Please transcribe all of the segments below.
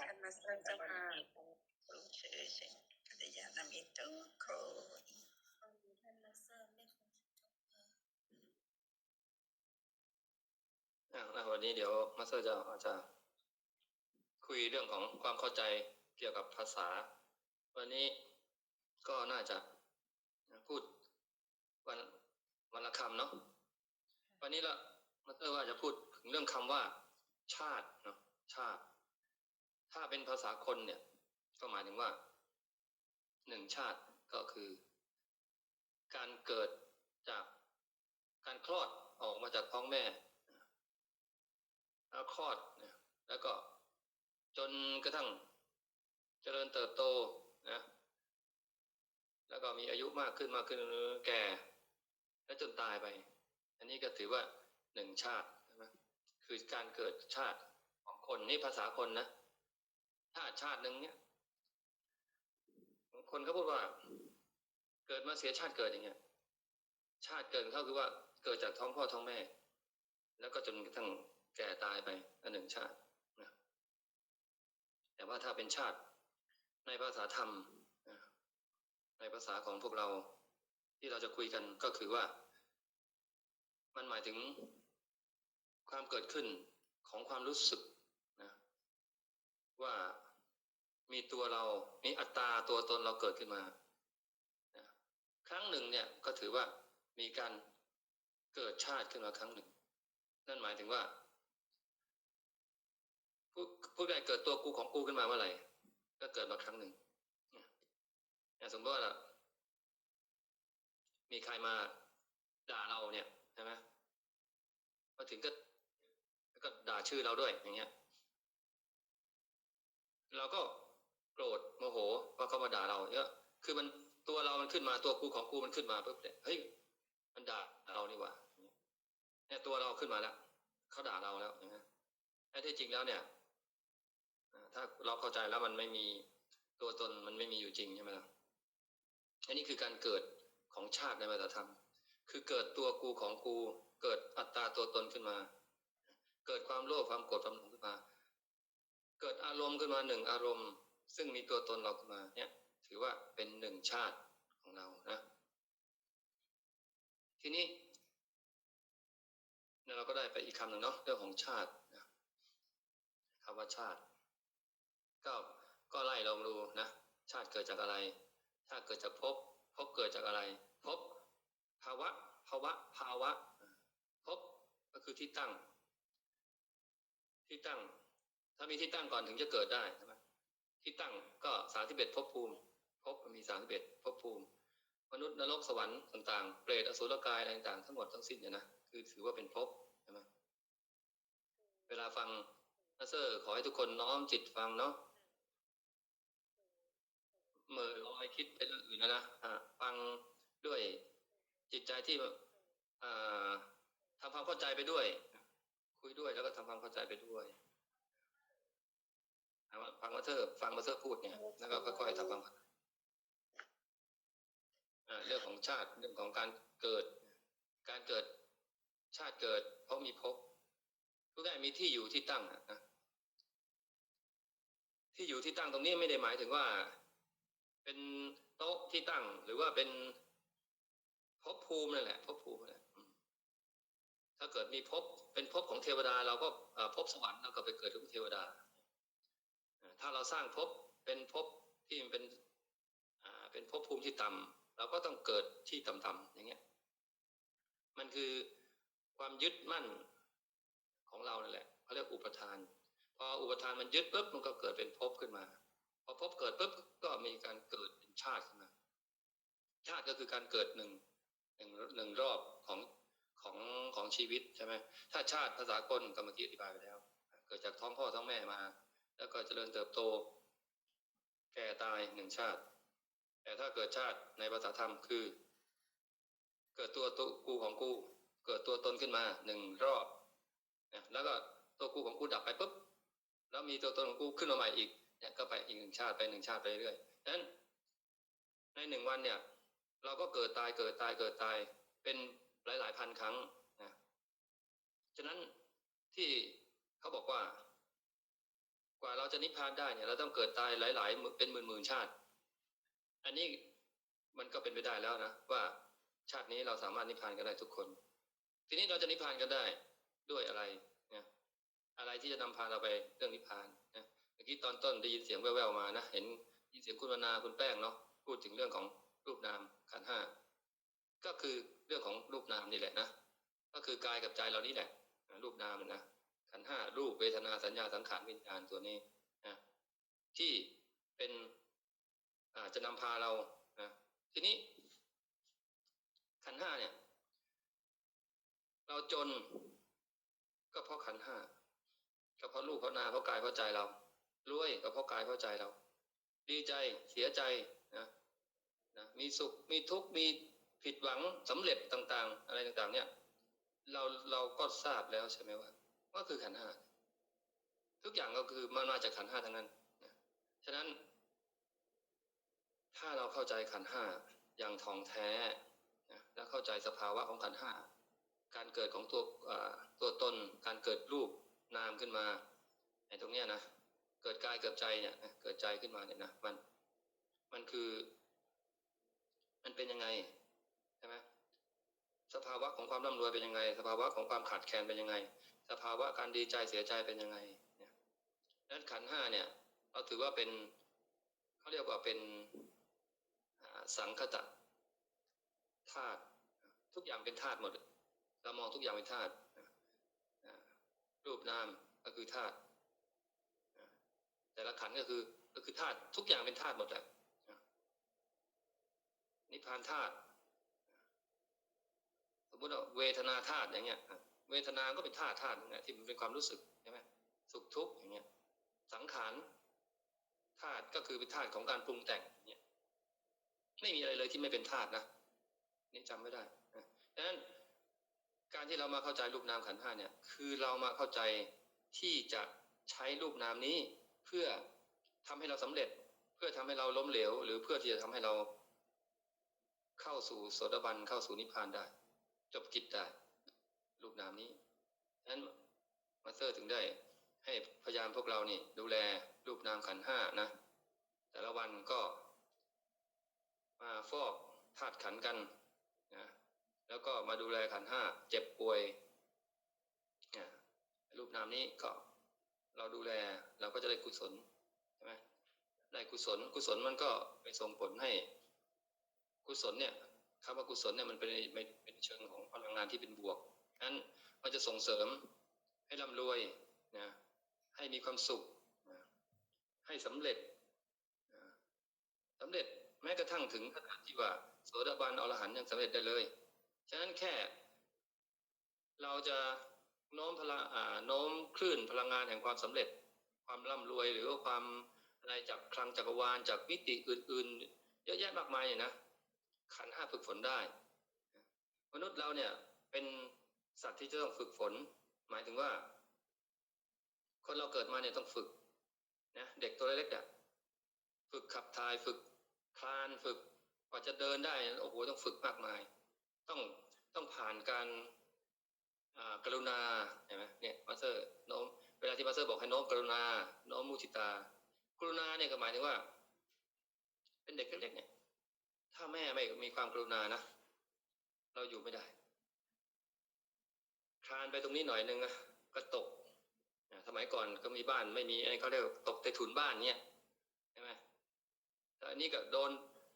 ท่านมาสเตอร์เจ้าค่ะรู้เฉยเฉยกัลยาณมิตรทุกคนท่านมาสเตอร์ไม่คงจะจบค่ะอะแล้ววันนี้เดี๋ยวมาสเตอร์จะอาจจะคุยเรื่องของความเข้าใจเกี่ยวกับภาษา วันนี้ก็น่าจะพูดวันวันละคำเนาะวันนี้ละมาสเตอร์ว่าจะพูดถึงเรื่องคำว่า ชาติเนาะชาติ ถ้าเป็นภาษาคนเนี่ย ก็หมายถึงว่าหนึ่งชาติก็คือ การเกิดจากการคลอดออกมาจากท้องแม่แล้วคลอดนะแล้วก็จนกระทั่งเจริญเติบโตนะแล้วก็มีอายุมากขึ้นมากขึ้นแก่ และจนตายไป อันนี้ก็ถือว่าหนึ่งชาติใช่ไหมคือการเกิดชาติของคนนี่ภาษาคนนะ ชาติชาติหนึ่งเนี่ยคนเขาพูดว่า เกิดมาเสียชาติเกิดอย่างเงี้ย ชาติเกิดเขาคือว่า เกิดจากท้องพ่อท้องแม่ แล้วก็จนกระทั่งแก่ตายไปอันหนึ่งชาตินะแต่ว่าถ้าเป็นชาติ ในภาษาธรรมในภาษาของพวกเราที่เราจะคุยกันก็คือว่า มันหมายถึงความเกิดขึ้นของความรู้สึกนะว่า มีตัวเรา มีอัตตาตัวตนเราเกิดขึ้นมาครั้งหนึ่งเนี่ยก็ถือว่ามีการเกิดชาติขึ้นมาครั้งหนึ่ง นั่นหมายถึงว่าผู้ผู้ใดเกิดตัวกูของกูขึ้นมาเมื่อไหร่ ก็เกิดมาครั้งหนึ่งอย่างสมมติว่ามีใครมาด่าเราเนี่ยใช่ไหมมาถึงก็ก็ด่าชื่อเราด้วยอย่างเงี้ย เราก็ โกรธโมโหเพราะเขามาด่าเราเยอะคือมันตัวเรามันขึ้นมาตัวกูของกูมันขึ้นมาปุ๊บเนี่ยเฮ้ยมันด่าเรานี่หว่าเนี่ยตัวเราขึ้นมาแล้วเขาด่าเราแล้วอย่างเงี้ยแต่ที่จริงแล้วเนี่ยถ้าเราเข้าใจแล้วมันไม่มีตัวตนมันไม่มีอยู่จริงใช่ไหมล่ะอันนี้คือการเกิดของชาติในวัฏธรรม คือเกิดตัวกูของกู เกิดอัตตาตัวตนขึ้นมา เกิดความโลภความโกรธความหลงขึ้นมา เกิดอารมณ์ขึ้นมาหนึ่งอารมณ์ ซึ่งมีตัวตนเราขึ้นมาเนี่ย ถือว่าเป็นหนึ่งชาติของเรานะ ทีนี้เนี่ยเราก็ได้ไปอีกคำหนึ่งเนาะเรื่องของชาตินะคำว่าชาติ ก็ก็ไล่ลองดูนะชาติเกิดจากอะไร ชาติเกิดจากภพภพเกิดจากอะไรภพภาวะ ภาวะ ภาวะภพก็คือที่ตั้ง ที่ตั้ง ถ้ามีที่ตั้งก่อนถึงจะเกิดได้ใช่ไหม ที่ตั้งก็สามสิบเอ็ดภพภูมิภพบมีสามสิบเอ็ดภพภูมิ มนุษย์นรกสวรรค์ต่างๆเปรตอสุรกายอะไรต่างๆทั้งหมดทั้งสิ้นเนี่ยนะคือถือว่าเป็นภพใช่ไหมเวลาฟังนัสเซอร์ขอให้ทุกคนน้อมจิตฟังเนาะเมื่อลอยคิดไปเรื่องอื่นนะนะฟังด้วยจิตใจที่อ่าทำความเข้าใจไปด้วย คุยด้วยแล้วก็ทำความเข้าใจไปด้วย ฟังมาเธอฟังมาเธอพูดเนี่ย แล้วก็ค่อยๆทำความเข้าใจเรื่องของชาติเรื่องของการเกิด การเกิดชาติเกิด เพราะมีภพทุกอย่างมีที่อยู่ที่ตั้งนะที่อยู่ที่ตั้งตรงนี้ไม่ได้หมายถึงว่า เป็นโต๊ะที่ตั้ง หรือว่าเป็นภพภูมินั่นแหละภพภูมินั่นแหละถ้าเกิดมีภพเป็นภพของเทวดา เราก็ภพสวรรค์เราก็ไปเกิดทุกเทวดา ถ้าเราสร้างภพเป็นภพที่มันเป็นอ่าเป็นภพภูมิที่ต่ำเราก็ต้องเกิดที่ต่ำๆอย่างเงี้ย มันคือความยึดมั่นของเรานั่นแหละเขาเรียกอุปทาน พออุปทานมันยึดปุ๊บมันก็เกิดเป็นภพขึ้นมาพอภพเกิดปุ๊บก็มีการเกิดเป็นชาติขึ้นมาชาติก็คือการเกิดหนึ่งหนึ่งหนึ่งรอบของของของชีวิตใช่ไหมถ้าชาติภาษากลก็เมื่อกี้อธิบายไปแล้ว เกิดจากท้องพ่อท้องแม่มา แล้วก็เจริญเติบโต แก่ตายหนึ่งชาติ แต่ถ้าเกิดชาติในภาษาธรรมคือ เกิดตัวตัวกูของกู เกิดตัวตนขึ้นมาหนึ่งรอบนะแล้วก็ตัวกูของกูดับไปปุ๊บแล้วมีตัวตนของกูขึ้นมาใหม่อีกเนี่ยก็ไปอีกหนึ่งชาติไปหนึ่งชาติไปเรื่อยดังนั้นในหนึ่งวันเนี่ย เราก็เกิดตายเกิดตายเกิดตายเป็นหลายหลายๆพันครั้งนะฉะนั้นที่เขาบอกว่า กว่าเราจะนิพพานได้เนี่ย เราต้องเกิดตายหลาย ๆ เป็นหมื่นหมื่นๆชาติ อันนี้มันก็เป็นไปได้แล้วนะว่าชาตินี้เราสามารถนิพพานกันได้ทุกคน ทีนี้เราจะนิพพานกันได้ด้วยอะไรเนี่ยอะไรที่จะนำพาเราไปเรื่องนิพพานนะเมื่อกี้ตอนต้นได้ยินเสียงแว่วๆมานะเห็นยินเสียงคุณวนาคุณแป้งเนาะพูดถึงเรื่องของรูปนามขันห้าก็คือเรื่องของรูปนามนี่แหละนะก็คือกายกับใจเรานี่แหละรูปนามนะ ขันห้ารูปเวทนาสัญญาสังขารวิญญาณตัวนี้นะที่เป็นอาจะนำพาเรานะทีนี้ ขันห้าเนี่ย เราจนก็เพราะขันห้าก็เพราะรูปเพราะนาเพราะกายเพราะใจเรารวยก็เพราะกายเพราะใจเรา ดีใจเสียใจนะนะมีสุขมีทุกข์มีผิดหวังสำเร็จต่าง ๆ อะไรต่าง ๆ เนี่ย เราเราก็ทราบแล้วใช่ไหมว่า ก็คือขันห้าทุกอย่างก็คือมันมาจากขันห้าทั้งนั้นนะฉะนั้น ถ้าเราเข้าใจขันห้าอย่างท่องแท้นะและเข้าใจสภาวะของขันห้าการเกิดของตัวตัวตนการเกิดรูปนามขึ้นมาไอ้ตรงเนี้ยนะเกิดกายเกิดใจเนี่ยเกิดใจขึ้นมาเนี่ยนะมันมันคือ มันเป็นยังไงใช่ไหมสภาวะของความร่ำรวยเป็นยังไง สภาวะของความขาดแคลนเป็นยังไง สภาวะการดีใจเสียใจเป็นยังไงเนี่ยดังนั้นขันห้าเนี่ย เราถือว่าเป็นเขาเรียกว่าเป็นสังคตะธาตุทุกอย่างเป็นธาตุหมดเรามองทุกอย่างเป็นธาตุรูปนามก็คือธาตุแต่ละขันก็คือก็คือธาตุทุกอย่างเป็นธาตุหมดแหละนิพพานธาตุสมมติว่าเวทนาธาตุอย่างเงี้ย เวทนาก็เป็นธาตุธาตุหนึงอะที่มันเป็นความรู้สึกใช่ไหมสุขทุกข์อย่างเงี้ย สังขารธาตุก็คือเป็นธาตุของการปรุงแต่งเนี่ยไม่มีอะไรเลยที่ไม่เป็นธาตุนะนี่จำไม่ได้นะดังนั้นการที่เรามาเข้าใจรูปนามขันธ์ห้าเนี่ย คือเรามาเข้าใจที่จะใช้รูปนามนี้เพื่อทำให้เราสำเร็จ เพื่อทำให้เราล้มเหลว หรือเพื่อที่จะทำให้เรา เข้าสู่โสดาบันเข้าสู่นิพพานได้ จบกิจได้ รูปนามนี้ฉะนั้นมาสเตอร์ถึงได้ ให้พยายามพวกเรานี่ ดูแลรูปนามขันห้านะ แต่ละวันก็ มาฟอกธาตุขันกันนะแล้วก็มาดูแลขันห้าเจ็บป่วยนะรูปนามนี้ก็เราดูแลเราก็จะได้กุศลใช่ไหมได้กุศล กุศลมันก็ไปส่งผลให้ กุศลเนี่ยคำว่ากุศลเนี่ยมันเป็นเป็นเชิงของพลังงานที่เป็นบวก นั้นมันจะส่งเสริมให้ร่ำรวยนะให้มีความสุขนะให้สำเร็จนะสำเร็จแม้กระทั่งถึงขนาดที่ว่าโสดาบันอรหันต์ยังสำเร็จได้เลย ฉะนั้นแค่ เราจะโน้มพลังอ่าโน้มคลื่นพลังงานแห่งความสำเร็จ ความร่ำรวยหรือว่าความอะไรจากคลังจักรวาลจากมิติอื่น ๆ เยอะแยะมากมายเนี่ยนะขันห้าฝึกฝนได้ มนุษย์เราเนี่ยเป็น สัตว์ที่จะต้องฝึกฝน หมายถึงว่า คนเราเกิดมาเนี่ยต้องฝึกนะเด็กตัวเล็กๆอะฝึกขับถ่ายฝึกคลานฝึกกว่าจะเดินได้โอ้โหต้องฝึกมากมาย ต้องต้องผ่านการอ่ากรุณาเห็นไหมเนี่ยมาสเตอร์โน้มเวลาที่มาสเตอร์บอกให้โน้มกรุณาโน้มมุทิตา กรุณาเนี่ยก็หมายถึงว่า เป็นเด็กเล็กๆเนี่ย ถ้าแม่ไม่มีความกรุณานะ เราอยู่ไม่ได้านไปตรงนี้หน่อยหนึ่งนะก็ตกสมัยก่อนก็มีบ้านไม่มีอะไอ้เขาเรียกว่าตกใต้ถุนบ้านเนี่ยใช่ไหมแต่อันนี้ก็โดน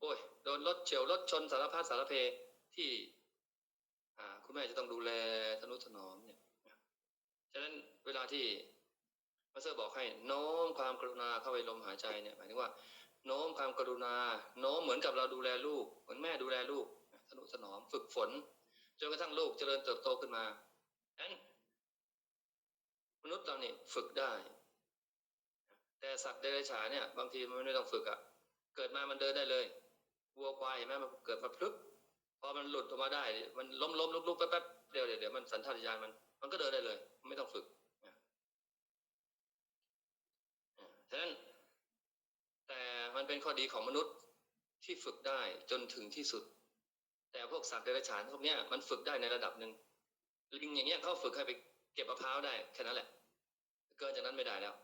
โอ้ยโดนรถเฉียวรถชนสารพัดสารเพที่คุณแม่จะต้องดูแลทนุถนอมเนี่ยฉะนั้นเวลาที่มาสเตอร์บอกให้โน้มความกรุณาเข้าไปลมหายใจเนี่ยหมายถึงว่าโน้มความกรุณา โน้มเหมือนกับเราดูแลลูก เหมือนแม่ดูแลลูกทนุถนอมฝึกฝนจนกระทั่งลูกเจริญเติบโตขึ้นมา มนุษย์เราเนี่ยฝึกได้ แต่สัตว์เดรัจฉานเนี่ย บางทีมันไม่ต้องฝึกอะ่ะ เกิดมามันเดินได้เลยวัวควายเห็นไหมมันเกิดมาพลึกพอมันหลุดออกมาได้ มันล้มล้มลุกลุกแป๊บแป๊บเดี๋ยวเดี๋ยวมันสัญชาตญาณมัน มันก็เดินได้เลย ไม่ต้องฝึกฉะนั้นแต่มันเป็นข้อดีของมนุษย์ที่ฝึกได้จนถึงที่สุด แต่พวกสัตว์เดรัจฉานพวกเนี้ยมันฝึกได้ในระดับหนึ่งลิงอย่างเงี้ยเขาฝึกให้ไป เก็บมะพร้าวได้แค่นั้นแหละ เกินจากนั้นไม่ได้แล้ว